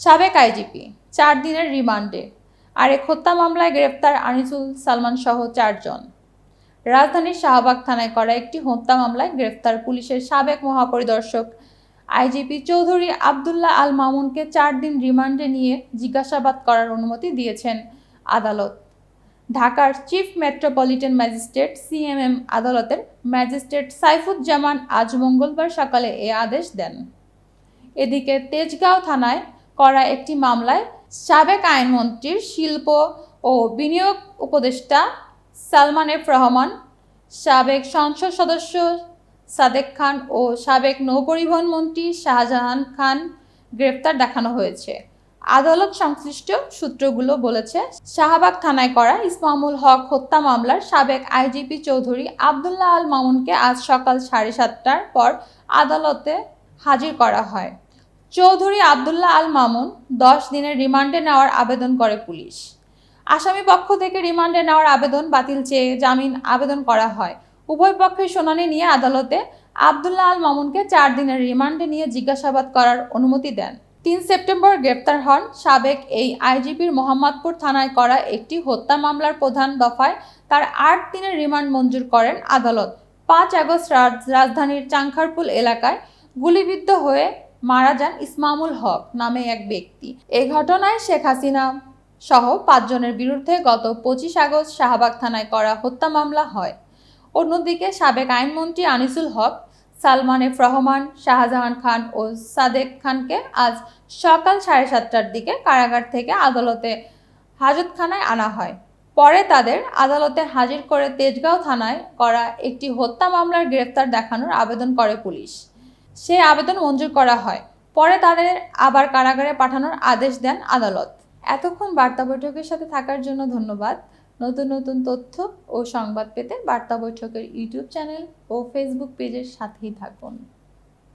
সাবেক আইজিপি, চার দিনের রিমান্ডে আরেক হত্যা মামলায় গ্রেপ্তার আনিসুল সালমান সহ চারজন। রাজধানীর শাহবাগ থানায় করা একটি হত্যা মামলায় গ্রেফতার পুলিশের সাবেক মহাপরিদর্শক আইজিপি চৌধুরী আবদুল্লাহ আল মামুনকে চার দিন রিমান্ডে নিয়ে জিজ্ঞাসাবাদ করার অনুমতি দিয়েছেন আদালত। ঢাকার চিফ মেট্রোপলিটন ম্যাজিস্ট্রেট সিএমএম আদালতের ম্যাজিস্ট্রেট সাইফুজ্জামান আজ মঙ্গলবার সকালে এ আদেশ দেন। এদিকে তেজগাঁও থানায় করা একটি মামলায় সাবেক আইনমন্ত্রীর শিল্প ও বিনিয়োগ উপদেষ্টা সালমান এফ রহমান, সাবেক সংসদ সদস্য সাদেক খান ও সাবেক নৌপরিবহন মন্ত্রী শাহজাহান খান গ্রেফতার দেখানো হয়েছে। আদালত সংশ্লিষ্ট সূত্রগুলো বলেছে, শাহবাগ থানায় করা ইসমামুল হক হত্যা মামলার সাবেক আইজিপি চৌধুরী আবদুল্লাহ আল মামুনকে আজ সকাল সাড়ে সাতটার পর আদালতে হাজির করা হয়। চৌধুরী আবদুল্লাহ আল মামুন দশ দিনের রিমান্ডে নেওয়ার আবেদন করে পুলিশ। আসামি পক্ষ থেকে রিমান্ডে নেওয়ার আবেদন বাতিল চেয়ে জামিন আবেদন করা হয়। উভয় পক্ষের শুনানি নিয়ে আদালতে আবদুল্লাহ আল মামুনকে চার দিনের রিমান্ডে নিয়ে জিজ্ঞাসাবাদ করার অনুমতি দেন। তিন সেপ্টেম্বর গ্রেপ্তার হন সাবেক এই আইজিপির মোহাম্মদপুর থানায় করা একটি হত্যা মামলার প্রধান দফায় তার আট দিনের রিমান্ড মঞ্জুর করেন আদালত। পাঁচ আগস্ট রাজ- রাজধানীর চাংখারপুল এলাকায় গুলিবিদ্ধ হয়ে মারা যান ইসমামুল হক নামে এক ব্যক্তি। এ ঘটনায় শেখ হাসিনা সহ পাঁচজনের বিরুদ্ধে গত পঁচিশ আগস্ট শাহবাগ থানায় করা হত্যা মামলা হয়। অন্যদিকে সাবেক আইনমন্ত্রী আনিসুল হক, সালমান এফ রহমান, শাহজাহান খান ও সাদেক খানকে আজ সকাল সাড়ে সাতটার দিকে কারাগার থেকে আদালতে হাজতখানায় আনা হয়। পরে তাদের আদালতে হাজির করে তেজগাঁও থানায় করা একটি হত্যা মামলার গ্রেফতার দেখানোর আবেদন করে পুলিশ। সেই আবেদন মঞ্জুর করা হয়। পরে তাদের আবার কারাগারে পাঠানোর আদেশ দেন আদালত। এতক্ষণ বার্তা বৈঠকের সাথে থাকার জন্য ধন্যবাদ। নতুন নতুন তথ্য ও সংবাদ পেতে বার্তা বৈঠকের ইউটিউব চ্যানেল ও ফেসবুক পেজের সাথেই থাকুন।